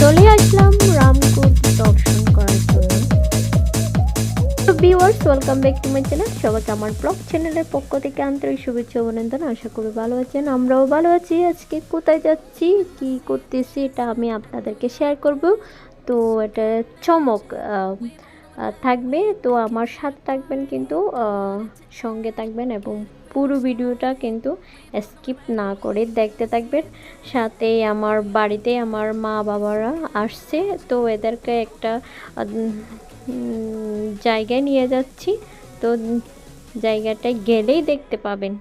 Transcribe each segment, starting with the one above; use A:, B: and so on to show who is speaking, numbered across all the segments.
A: চলে আসলাম রামকুট দর্শন করার জন্য। Viewers welcome back to my channel সবাইকে আমার ব্লগ চ্যানেলের পক্ষ থেকে আন্তরিক শুভেচ্ছা অভিনন্দন? আশা করি ভালো আছেন, আমরাও ভালো আছি। আজকে কোথায় যাচ্ছি, কি করতেছি, এটা আমি আপনাদেরকে শেয়ার করব। তো এটা চমক থাকবে। তো আমার সাথে থাকবেন কিন্তু সঙ্গে থাকবেন এবং পুরো ভিডিওটা কিন্তু স্কিপ না করে দেখতে থাকবেন। সাথে আমার বাড়িতে আমার মা বাবারা আসছে, তো এদেরকে একটা জায়গায় নিয়ে যাচ্ছি। তো জায়গাটায় গেলেই দেখতে পাবেন।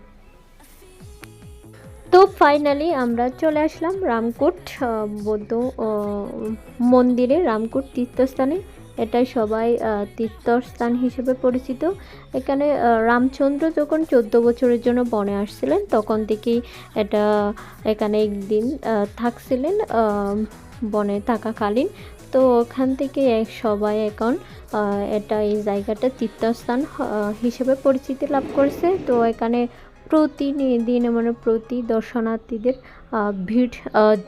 A: তো ফাইনালি আমরা চলে আসলাম রামকুট বৌদ্ধ মন্দিরে, রামকুট তীর্থস্থানে। এটা সবাই তীর্থস্থান হিসেবে পরিচিত। এখানে রামচন্দ্র যখন চোদ্দ বছরের জন্য বনে আসছিলেন, তখন থেকেই এটা এখানে একদিন থাকছিলেন বনে থাকাকালীন। তো ওখান থেকে এক সবাই এখন এটা এই জায়গাটা তীর্থস্থান হিসেবে পরিচিতি লাভ করেছে। তো এখানে প্রতিদিন মানে প্রতি দর্শনার্থীদের ভিড়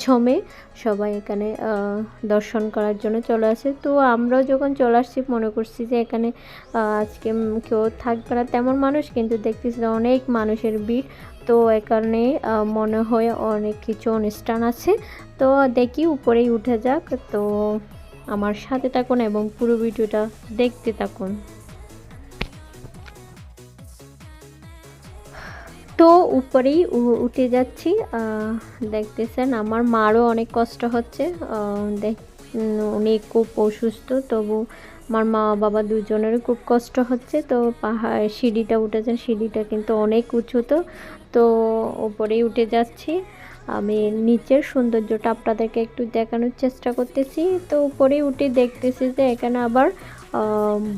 A: জমে সবাই এখানে দর্শন করার জন্য চলে আসে। তো আমরাও যখন চলে আসছি, মনে করছি যে এখানে আজকে কেউ থাকবে না তেমন মানুষ, কিন্তু দেখতেছি অনেক মানুষের ভিড়। তো এখানে মনে হয় অনেক কিছু অনুষ্ঠান আছে। তো দেখি উপরেই উঠে যাক। তো আমার সাথে থাকুন এবং পুরো ভিডিওটা দেখতে থাকুন। তো উপরেই উঠে যাচ্ছি। দেখতেছেন, আমার মারও অনেক কষ্ট হচ্ছে। দেখ উনি খুব অসুস্থ, তবু আমার মা বাবা দুজনেরই খুব কষ্ট হচ্ছে। তো পাহাড়, সিঁড়িটা উঠেছেন সিঁড়িটা কিন্তু অনেক উঁচু তো তো উপরেই উঠে যাচ্ছি। আমি নিচের সৌন্দর্যটা আপনাদেরকে একটু দেখানোর চেষ্টা করতেছি। তো উপরেই উঠে দেখতেছি যে এখানে আবার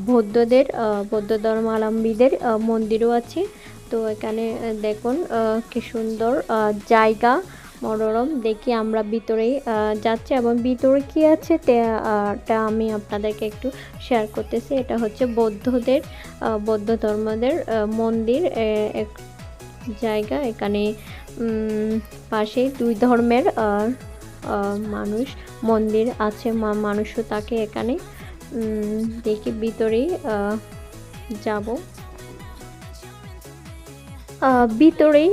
A: বৌদ্ধদের বৌদ্ধ ধর্মাবলম্বীদের মন্দিরও আছে। তো এখানে দেখুন কি সুন্দর জায়গা, মনোরম। দেখি আমরা ভিতরেই যাচ্ছি এবং ভিতরে কি আছে তে- আমি আপনাদেরকে একটু শেয়ার করতেছি। এটা হচ্ছে বৌদ্ধদের বৌদ্ধ ধর্মদের মন্দির। এক জায়গা এখানে পাশেই দুই ধর্মের মানুষ, মন্দির আছে মানুষও তাকে এখানে। দেখি ভিতরেই যাব। ভিতরেই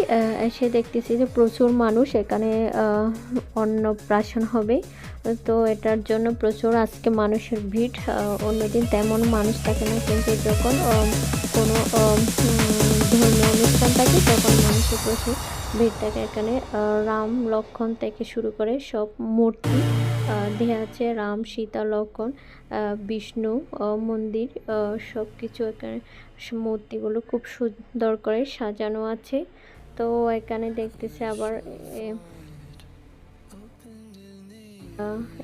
A: এসে দেখতেছি যে প্রচুর মানুষ এখানে অন্নপ্রাশন হবে। তো এটার জন্য প্রচুর আজকে মানুষের ভিড়। অন্যদিন তেমন মানুষ থাকে না, কিন্তু যখন কোনো ধর্মীয় অনুষ্ঠান থাকে, তখন মানুষের প্রচুর ভিড় থাকে এখানে। রাম লক্ষণ থেকে শুরু করে সব মূর্তি। দেয়া আছে রাম, সীতা লক্ষণ বিষ্ণু মন্দির সব কিছু এখানে মূর্তিগুলো খুব সুন্দর করে সাজানো আছে। তো এখানে দেখতেছি আবার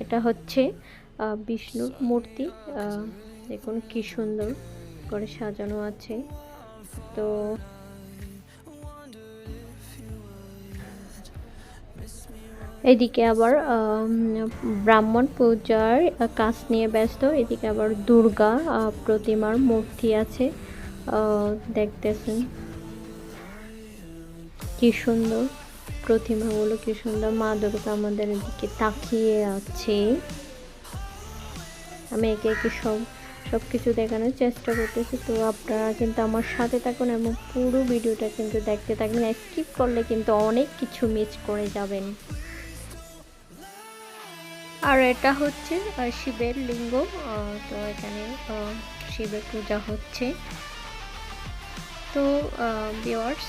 A: এটা হচ্ছে বিষ্ণুর মূর্তি। দেখুন কি সুন্দর করে সাজানো আছে। তো এদিকে আবার ব্রাহ্মণ পূজার কাজ নিয়ে ব্যস্ত। এদিকে আবার দুর্গা প্রতিমার মূর্তি আছে। দেখতেছেন কি সুন্দর প্রতিমাগুলো, কি সুন্দর মা দুর্গা আমাদের এদিকে তাকিয়ে আছে। আমি একে একে সব সব কিছু দেখানোর চেষ্টা করতেছি। তো আপনারা কিন্তু আমার সাথে থাকুন এবং পুরো ভিডিওটা কিন্তু দেখতে থাকবেন স্কিপ করলে কিন্তু অনেক কিছু মিস করে যাবেন। আর এটা হচ্ছে শিবের লিঙ্গ তো এখানে শিবের পূজা হচ্ছে। তো ভিওয়ার্স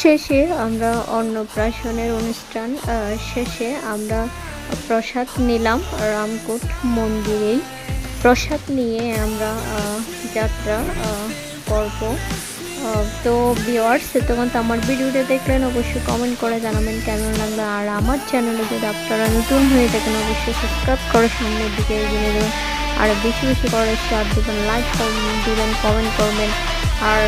A: শেষে আমরা অন্নপ্রাশনের অনুষ্ঠান শেষে আমরা প্রসাদ নিলাম রামকোট মন্দিরেই। প্রসাদ নিয়ে আমরা যাত্রা করব। তো ভিওয়ার্স তখন তো আমার ভিডিওটা দেখলেন, অবশ্যই কমেন্ট করে জানাবেন কেমন লাগল আর আমার চ্যানেলে যদি আপনারা নতুন হয়ে থাকেন, অবশ্যই সাবস্ক্রাইব করে সামনের দিকে এগিয়ে দেবেন আর বেশি বেশি করে শেয়ার দেবেন লাইক দিবেন কমেন্ট করবেন। আর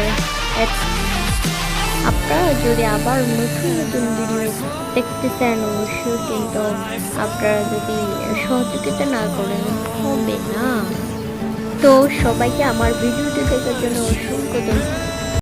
A: আপনারা যদি আবার নতুন নতুন ভিডিও দেখতে চান, অবশ্যই কিন্তু আপনারা যদি সহযোগিতা না করেন, হবে না। তো সবাইকে আমার ভিডিওটি দেখার জন্য অসংখ্য ধন্যবাদ।